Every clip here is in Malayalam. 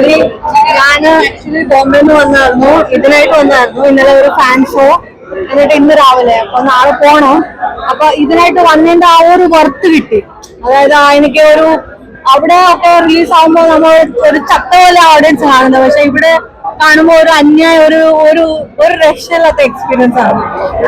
പൊളി ഞാൻ ആക്ച്വലി ബോംബെ നിന്ന് വന്നായിരുന്നു. ഇതിനായിട്ട് വന്നായിരുന്നു. ഇന്നലെ ഒരു ഫാൻ ഷോ എന്നിട്ട് ഇന്ന് രാവിലെ. അപ്പൊ നാളെ പോണം. അപ്പൊ ഇതിനായിട്ട് വന്നതിന്റെ ആ ഒരു വർത്ത് കിട്ടി. അതായത് ആ എനിക്ക് ഒരു അവിടെ ഒക്കെ റിലീസ് ആകുമ്പോൾ നമ്മൾ ഒരു ചത്ത പോലെ ഓഡിയൻസ് കാണുന്നത്. പക്ഷെ ഇവിടെ കാണുമ്പോൾ ഒരു അന്യായ ഒരു ഒരു ഒരു രക്ഷയില്ലാത്ത എക്സ്പീരിയൻസ് ആണ്.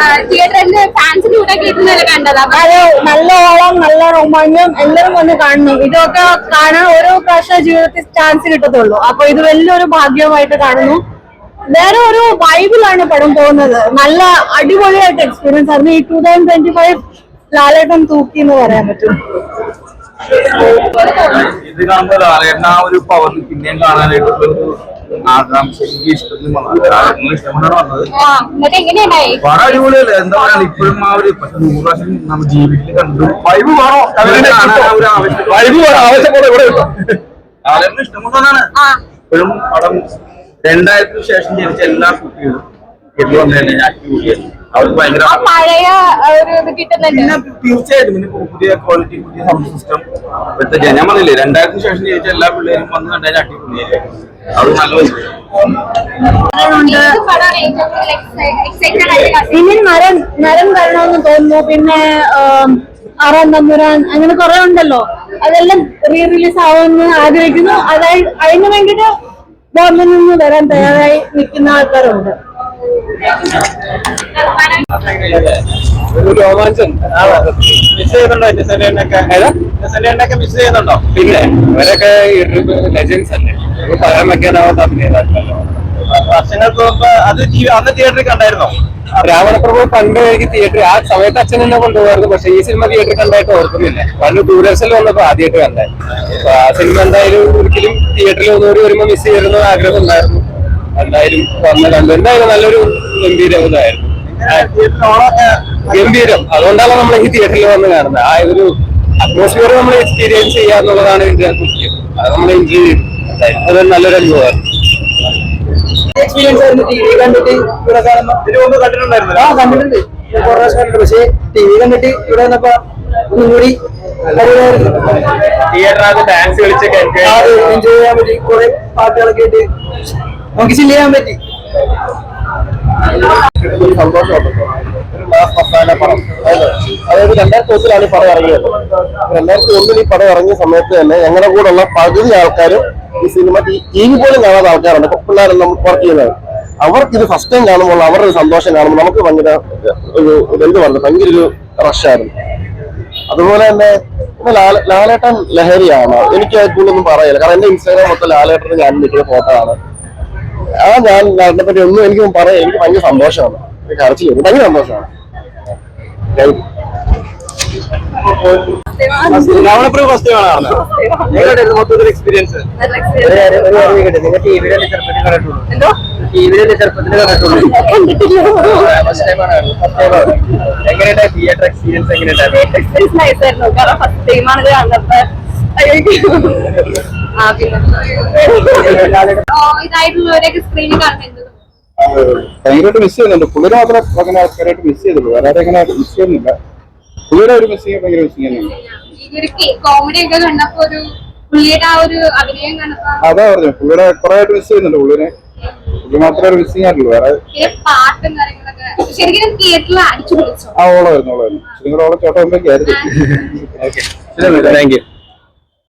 അതെ നല്ലോളം കൂടെ കേൾക്കുന്നവരെ കണ്ടതാ? അത് നല്ല ഓളം നല്ല രോമാഞ്ചം എല്ലാവരും വന്ന് കാണണം ഇതൊക്കെ കാണാൻ ഓരോ പ്രാവശ്യം ജീവിതത്തിൽ ചാൻസ് കിട്ടത്തുള്ളൂ. അപ്പൊ ഇത് വലിയൊരു ഭാഗ്യമായിട്ട് കാണുന്നു. വേറെ ഒരു വൈബിലാണ് പടം പോകുന്നത്. നല്ല അടിപൊളിയായിട്ട് എക്സ്പീരിയൻസ് ആയിരുന്നു. ഈ two thousand twenty five Lalettan തൂക്കി എന്ന് പറയാൻ പറ്റും. ഇത് കാണുമ്പോൾ ലാലേട്ടൻ ആ ഒരു പവർ പിന്നെയും കാണാനായിട്ട് ഒരു ആകാംക്ഷ എനിക്ക് വന്നത്. അടിപൊളിയല്ലേ? എന്താ പറയാ ഇപ്പോഴും ആ ഒരു പക്ഷെ നൂറ് പ്രാവശ്യം നമ്മൾ ജീവിതത്തിൽ കണ്ടു. വൈബ് വേണോ? ഒരു ആവശ്യം വൈബ് വേണം? ആവശ്യപോലെ ഇവിടെ ലാലേട്ടന് ഇഷ്ടമുള്ളതാണ് ആ. ഇപ്പോഴും പടം രണ്ടായിരത്തിന് ശേഷം ജനിച്ച എല്ലാ കുട്ടികളും എല്ലാം വന്നു തന്നെ ആക്ടി കൂടിയത് അവർക്ക് ഭയങ്കര ആ പഴയ ഒരു ഇത് കിട്ടുന്നുണ്ട്. പിന്നെ തീർച്ചയായിട്ടും പിന്നെ പുതിയ ക്വാളിറ്റി പുതിയ സൗണ്ട് സിസ്റ്റം ഇപ്പോഴത്തെ ഞാൻ പറഞ്ഞില്ലേ രണ്ടായിരത്തിന് ശേഷം ജനിച്ച എല്ലാ പിള്ളേരും വന്ന് കണ്ടാൽ അടിപൊളിയായി അത്? ഇനി നരൻ നരൻ വരണമെന്ന് തോന്നുന്നു. പിന്നെ ആറാം തമ്പുരാൻ അങ്ങനെ കുറെ ഉണ്ടല്ലോ. അതെല്ലാം റീ റിലീസ് ആവുമെന്ന് ആഗ്രഹിക്കുന്നു. അതായത് അതിന് വേണ്ടിട്ട് ഗവൺമെന്റിൽ നിന്ന് വരാൻ തയ്യാറായി നിൽക്കുന്ന ആൾക്കാരുണ്ട്. ചെയ്യുന്നുണ്ടോ പിന്നെ ഇവരൊക്കെ ലെജൻസ് അല്ലേ? പകരം വെക്കാനാവാത്ത അഭിനേതാക്കളല്ലോ വർഷങ്ങൾക്ക് മുമ്പ് അത് അന്ന് തിയേറ്ററിൽ കണ്ടായിരുന്നോ? രാവണപ്രഭു പണ്ട് എനിക്ക് തിയേറ്ററിൽ ആ സമയത്ത് അച്ഛൻ എന്നെ കൊണ്ടുപോകായിരുന്നു പക്ഷെ ഈ സിനിമ തിയേറ്ററിൽ കണ്ടായിട്ട് ഓർക്കുന്നില്ല. പണ്ട് ദൂരദർശനിൽ വന്നപ്പോ ആദ്യമായിട്ട് കണ്ടായിരുന്നു അപ്പൊ ആ സിനിമ എന്തായാലും ഒരിക്കലും തിയേറ്ററിൽ ഒന്നുകൂടി വരുമ്പോ മിസ് ചെയ്യുന്ന ആഗ്രഹം ഉണ്ടായിരുന്നു. എന്തായാലും വന്ന് കണ്ടു എന്തായാലും നല്ലൊരു ഗംഭീരം ഇതായിരുന്നു ഗംഭീരം. അതുകൊണ്ടാണ് നമ്മൾ ഈ തിയേറ്ററിൽ വന്ന് കാണുന്നത് ആ ഒരു അറ്റ്മോസ്ഫിയർ നമ്മൾ എക്സ്പീരിയൻസ് ചെയ്യുക എന്നുള്ളതാണ് ഇതിന്റെ മുഖ്യം. അത് നമ്മൾ എൻജോയ് ചെയ്തു അതൊരു നല്ലൊരു അനുഭവമായിരുന്നു എക്സ്പീരിയൻസ് ആയിരുന്നു. ടി വി കണ്ടിട്ട് ഇവിടെ കണ്ടിട്ടുണ്ടായിരുന്നു ആ കണ്ടിട്ടുണ്ട്. കുറെ കണ്ടിട്ടുണ്ട്. പക്ഷേ ടി വി കണ്ടിട്ട് ഇവിടെ വന്നപ്പോ ഒന്നുകൂടി അടിപൊളിയായിരുന്നു തിയേറ്ററിനകത്ത് ഡാൻസ് കളിച്ചൊക്കെ ആ, എൻജോയ് ചെയ്യാൻ പറ്റി കുറെ പാട്ടുകളൊക്കെ ആയിട്ട് നമുക്ക് ചില്ല ചെയ്യാൻ പറ്റി. അതായത് രണ്ടായിരത്തി ഒന്നിലാണ് ഈ പടം ഇറങ്ങിയത്. രണ്ടായിരത്തി ഒന്നിൽ ഈ പടം ഇറങ്ങിയ സമയത്ത് തന്നെ ഞങ്ങളുടെ കൂടെ ഉള്ള പകുതി ആൾക്കാരും ഈ സിനിമ ടി വി പോലും കാണാത്ത ആൾക്കാരുണ്ട്. ഇപ്പൊ പിള്ളേരെല്ലാം വർക്ക് ചെയ്യുന്നത് അവർക്ക് ഇത് ഫസ്റ്റ് ടൈം കാണുമ്പോൾ അവരുടെ ഒരു സന്തോഷം കാണുമ്പോൾ നമുക്ക് ഭയങ്കര ഒരു എന്ത് പറഞ്ഞു ഭയങ്കര ഒരു റഷായിരുന്നു അതുപോലെ തന്നെ ലാലേട്ടൻ ലഹരിയാണ്? എനിക്ക് കൂടുതലൊന്നും പറയില്ല. കാരണം എന്റെ ഇൻസ്റ്റാഗ്രാം മൊത്തം ലാലേട്ടന് ഞാൻ നിൽക്കുന്ന ഫോട്ടോ ആണ്. ആ ഞാൻ ലാലിനെ പറ്റി ഒന്നും എനിക്ക് പറയാം എനിക്ക് ഭയങ്കര സന്തോഷമാണ്. വരും. ഭയങ്കര സന്തോഷമാണ്. ഫസ്റ്റ് ടൈം ആണ്. എങ്ങനെയായിരുന്നു മൊത്തത്തിൽ എക്സ്പീരിയൻസ് നിങ്ങൾ ടി വിയിലെ ചെറുപ്പത്തിൽ കണ്ടിട്ടുള്ളൂ ടി വിയിലെ ചെറുപ്പത്തിൽ കണ്ടിട്ടുള്ളൂ ഫസ്റ്റ് ടൈം ആണ്. ഫസ്റ്റ് ടൈം ആണ്. എങ്ങനെയുണ്ട് തിയേറ്റർ എക്സ്പീരിയൻസ് എങ്ങനെയുണ്ടായിരുന്നു എക്സ്പീരിയൻസ് നൈസ് ആയിരുന്നു. കാരണം ഫസ്റ്റ് കണ്ടപ്പോ. ഇതായിട്ടുള്ളവരെയൊക്കെ സ്ക്രീനിൽ ഭയങ്കരമായിട്ട് മിസ് ചെയ്യുന്നുണ്ട്. പുള്ളിനെ മാത്രം അങ്ങനെ ആൾക്കാരായിട്ട് മിസ് ചെയ്തുള്ളൂ. വേറെ അങ്ങനെ മിസ് ചെയ്യുന്നില്ല. പുള്ളിയുടെ ഒരു മിസ്സിങ് ഭയങ്കര മിസ്സിങ് തന്നെയാണ് ഈ ഒരു കോമഡി ഒക്കെ കണ്ടപ്പോ ഒരു പുള്ളിയുടെ ആ ഒരു അഭിനയം കണ്ടപ്പോ അതാ പറഞ്ഞു പുള്ളിയുടെ കുറെ ആയിട്ട് മിസ് ചെയ്യുന്നുണ്ട് പുള്ളിനെ പുള്ളി മാത്രമേ ഒരു മിസ്സിങ് ആയിട്ടുള്ളൂ. വേറെ പിന്നെ പാട്ടും കാര്യങ്ങളൊക്കെ ശരിക്കും തിയേറ്ററിൽ അടിച്ചു പിടിച്ചോ ആ ഓളമായിരുന്നു ഓളമായിരുന്നു ശരിക്കും ഓളം ആയിരുന്നു ഓക്കെ താങ്ക് യു